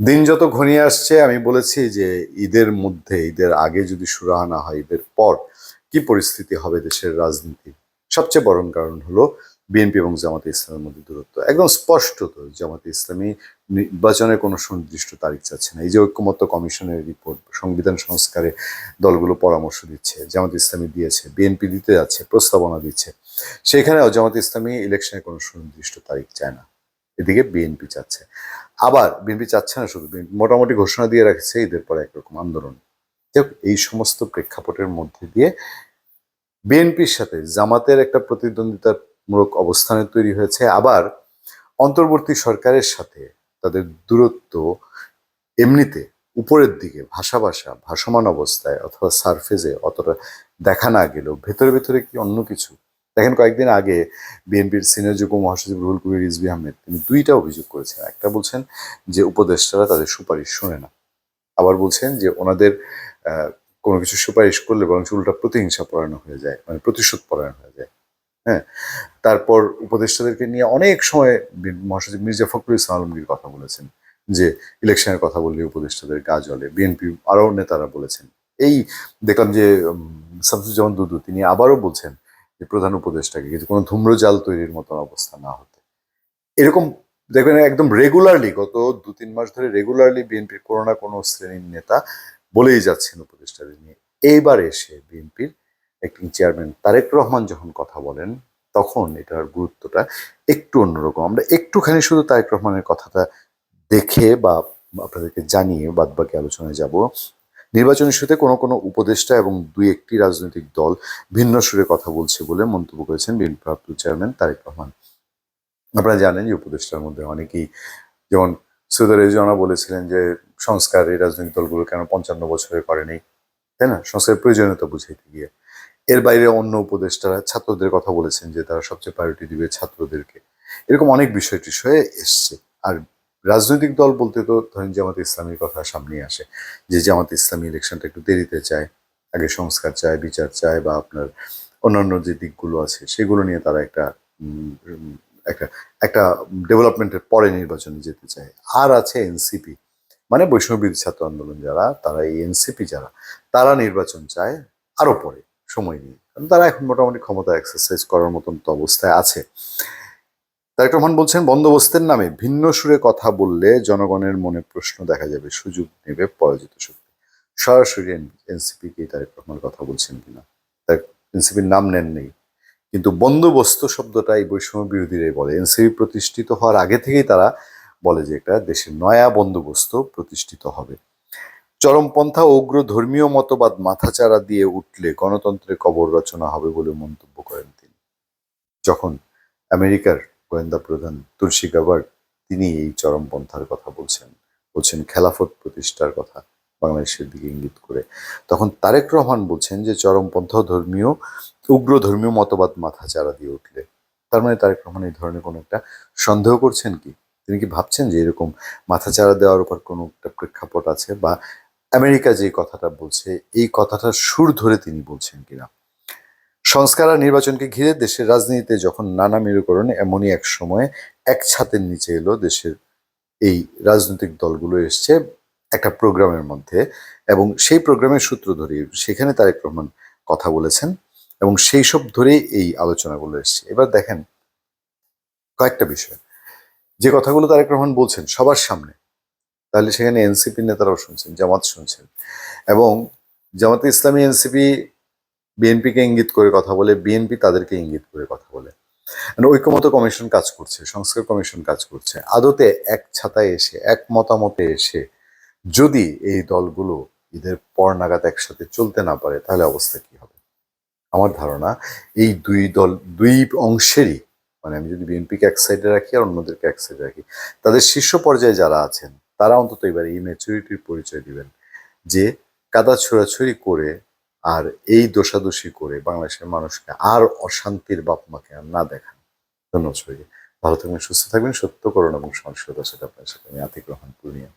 দিন যত ঘনিয়ে আসছে, আমি বলেছি যে ঈদের মধ্যে, ঈদের আগে যদি সুরাহা না হয়, ঈদের পর কি পরিস্থিতি হবে দেশের রাজনীতি? সবচেয়ে বড় কারণ হলো বিএনপি এবং জামাতে ইসলামের মধ্যে দূরত্ব। একদম স্পষ্ট তো, জামাতে ইসলামী নির্বাচনের কোনো সুনির্দিষ্ট তারিখ চাচ্ছে না। এই যে ঐক্যমত্য কমিশনের রিপোর্ট, সংবিধান সংস্কারে দলগুলো পরামর্শ দিচ্ছে, জামাত ইসলামী দিয়েছে, বিএনপি দিতে যাচ্ছে, প্রস্তাবনা দিচ্ছে, সেখানেও জামাত ইসলামী ইলেকশনের কোনো সুনির্দিষ্ট তারিখ চায় না। এদিকে বিএনপি চাচ্ছে। আবার বিএনপি চাচ্ছে না শুধু মোটামুটি ঘোষণা দিয়ে রাখছে ঈদের পরে একরকম আন্দোলন। এই সমস্ত প্রেক্ষাপটের মধ্যে দিয়ে বিএনপির সাথে জামাতের একটা প্রতিদ্বন্দ্বিতামূলক অবস্থানে তৈরি হয়েছে। আবার অন্তর্বর্তী সরকারের সাথে তাদের দূরত্ব এমনিতে উপরের দিকে ভাষা ভাষা, ভাসমান অবস্থায় অথবা সারফেজে অতটা দেখা না গেলেও ভেতরে ভেতরে কি অন্য কিছু দেখেন কয়েকদিন আগে বিএনপির সিনিয়র যুগ্ম মহাসচিব রুহুল কবির রিজভি আহমেদ তিনি দুইটা অভিযোগ করেছেন। একটা বলছেন যে উপদেষ্টারা তাদের সুপারিশ শোনে না। আবার বলছেন যে ওনাদের কোনো কিছু সুপারিশ করলে বরং উল্টা প্রতিহিংসা পরায়ণ হয়ে যায় মানে প্রতিশোধ পরায়ণ হয়ে যায়। হ্যাঁ তারপর উপদেষ্টাদেরকে নিয়ে অনেক সময় মহাসচিব মির্জা ফখরুল ইসলাম আলমগীর কথা বলেছেন যে ইলেকশনের কথা বললে উপদেষ্টাদের গা জ্বলে। বিএনপি আরও নেতারা বলেছেন। এই দেখলাম যে উম, শামসুজ্জামান দুদু তিনি আবারও বলছেন যে প্রধান উপদেষ্টাকে যে কোনো ধূম্রজাল তৈরির মতন অবস্থা না হতে। এরকম দেখবেন একদম রেগুলারলি গত দু তিন মাস ধরে রেগুলারলি বিএনপির কোনো না কোনো শ্রেণির নেতা বলেই যাচ্ছেন উপদেষ্টাদের নিয়ে। এইবার এসে বিএনপির অ্যাক্টিং চেয়ারম্যান তারেক রহমান যখন কথা বলেন, তখন এটার গুরুত্বটা একটু অন্যরকম। আমরা একটুখানি শুধু তারেক রহমানের কথাটা দেখে বা আপনাদেরকে জানিয়ে বাদ বাকি আলোচনায় যাব। নির্বাচন ইস্যুতে কোনো কোনো উপদেষ্টা এবং দুই একটি রাজনৈতিক দল ভিন্ন সুরে কথা বলছে বলে মন্তব্য করেছেন বিএনপি প্রাপ্ত চেয়ারম্যান তারেক রহমান। আপনারা জানেন যে উপদেষ্টার মধ্যে অনেকেই যেমন সৈয়দ রেজওয়ানা বলেছিলেন যে সংস্কার এই রাজনৈতিক দলগুলো কেন পঞ্চান্ন বছরে করেনি, তাই না? সংস্কারের প্রয়োজনীয়তা বুঝাইতে গিয়ে। এর বাইরে অন্য উপদেষ্টারা ছাত্রদের কথা বলেছেন যে তারা সবচেয়ে প্রায়োরিটি দিবে ছাত্রদেরকে। এরকম অনেক বিষয় টিষয়ে এসছে। আর রাজনৈতিক দল বলতে তো ধরেন জামাত ইসলামীর কথা সামনে আসে, যে জামাত ইসলামী ইলেকশনটা একটু দেরিতে চায়, আগে সংস্কার চায়, বিচার চায় বা আপনার অন্যান্য যে দিকগুলো আছে সেগুলো নিয়ে তারা একটা একটা একটা ডেভেলপমেন্টের পরে নির্বাচনে যেতে চায়। আর আছে এনসিপি মানে বৈষ্ণববিদ ছাত্র আন্দোলন যারা, তারা এই এনসিপি যারা, তারা নির্বাচন চায় আরও পরে, সময় নিয়ে। কারণ তারা এখন মোটামুটি ক্ষমতা এক্সারসাইজ করার মতন তো অবস্থায় আছে। তারেক রহমান বলছেন, বন্দোবস্তের নামে ভিন্ন সুরে কথা বললে জনগণের মনে প্রশ্ন দেখা যাবে, সুযোগ নেবে পরাজিত শক্তি। সরাসরি এনসিপি কে তারেক রহমান কথা বলছেন কিনা? তার এনসিপির নাম নেননি কিন্তু বন্দোবস্ত শব্দটা এই বৈষম্য বিরোধীরাই বলে। এনসিপি প্রতিষ্ঠিত হওয়ার আগে থেকেই তারা বলে যে এটা দেশের নয়া বন্দোবস্ত প্রতিষ্ঠিত হবে। চরমপন্থা, উগ্র ধর্মীয় মতবাদ মাথাচাড়া দিয়ে উঠলে গণতন্ত্রের কবর রচনা হবে বলে মন্তব্য করেন তিনি। যখন আমেরিকার গোয়েন্দা প্রধান তুলসী গাবার্ড তিনি এই চরমপন্থার কথা বলছেন। বলছেন, খেলাফত প্রতিষ্ঠার কথা বাংলাদেশের দিকে ইঙ্গিত করে। তখন তারেক রহমান বলছেন যে চরমপন্থা ধর্মীয়, উগ্র ধর্মীয় মতবাদ মাথাচাড়া দিয়ে উঠলে। তার মানে তারেক রহমান এই ধরনের কোনো একটা সন্দেহ করছেন কি? তিনি কি ভাবছেন যে, এরকম মাথাচাড়া দেওয়ার উপর কোনো একটা প্রেক্ষাপট আছে? বা আমেরিকা যে কথাটা বলছে, এই কথাটার সুর ধরে তিনি বলছেন কিনা? সংস্কার আর নির্বাচনকে ঘিরে দেশের রাজনীতিতে যখন নানা মেরুকরণ, এমনই এক সময়ে এক ছাতের নিচে এলো দেশের এই রাজনৈতিক দলগুলো এসছে একটা প্রোগ্রামের মধ্যে এবং সেই প্রোগ্রামের সূত্র ধরে সেখানে তারেক রহমান কথা বলেছেন এবং সেই সব ধরেই এই আলোচনাগুলো এসছে। এবার দেখেন কয়েকটা বিষয়। যে কথাগুলো তারেক রহমান বলছেন সবার সামনে, তাহলে সেখানে এনসিপি নেতারাও শুনছেন, জামাত শুনছেন এবং জামাতে ইসলামী এনসিপি বিএনপিকে ইঙ্গিত করে কথা বলে, বিএনপি তাদেরকে ইঙ্গিত করে কথা বলে। মানে ঐক্যমত কমিশন কাজ করছে, সংস্কার কমিশন কাজ করছে। আদতে এক ছাতায় এসে, এক মতামতে এসে যদি এই দলগুলো ঈদের পর নাগাদ একসাথে চলতে না পারে, তাহলে অবস্থা কি হবে? আমার ধারণা, এই দুই দল, দুই অংশেরই মানে আমি যদি বিএনপিকে এক সাইডে রাখি আর অন্যদেরকে এক সাইডে রাখি, তাদের শীর্ষ পর্যায়ে যারা আছেন, তারা অন্তত এবার এই ম্যাচুরিটির পরিচয় দিবেন। যে কাদা ছোড়াছুড়ি করে আর এই দোষাদোষি করে বাংলাদেশের মানুষকে আর অশান্তির বাপ মাকে আর না দেখান। ধন্যবাদ ভালো থাকবেন, সুস্থ থাকবেন। সত্য করুন এবং সংস্কৃত সেটা আপনার সাথে আমি আতিক রহমান, পূর্ণিয়া।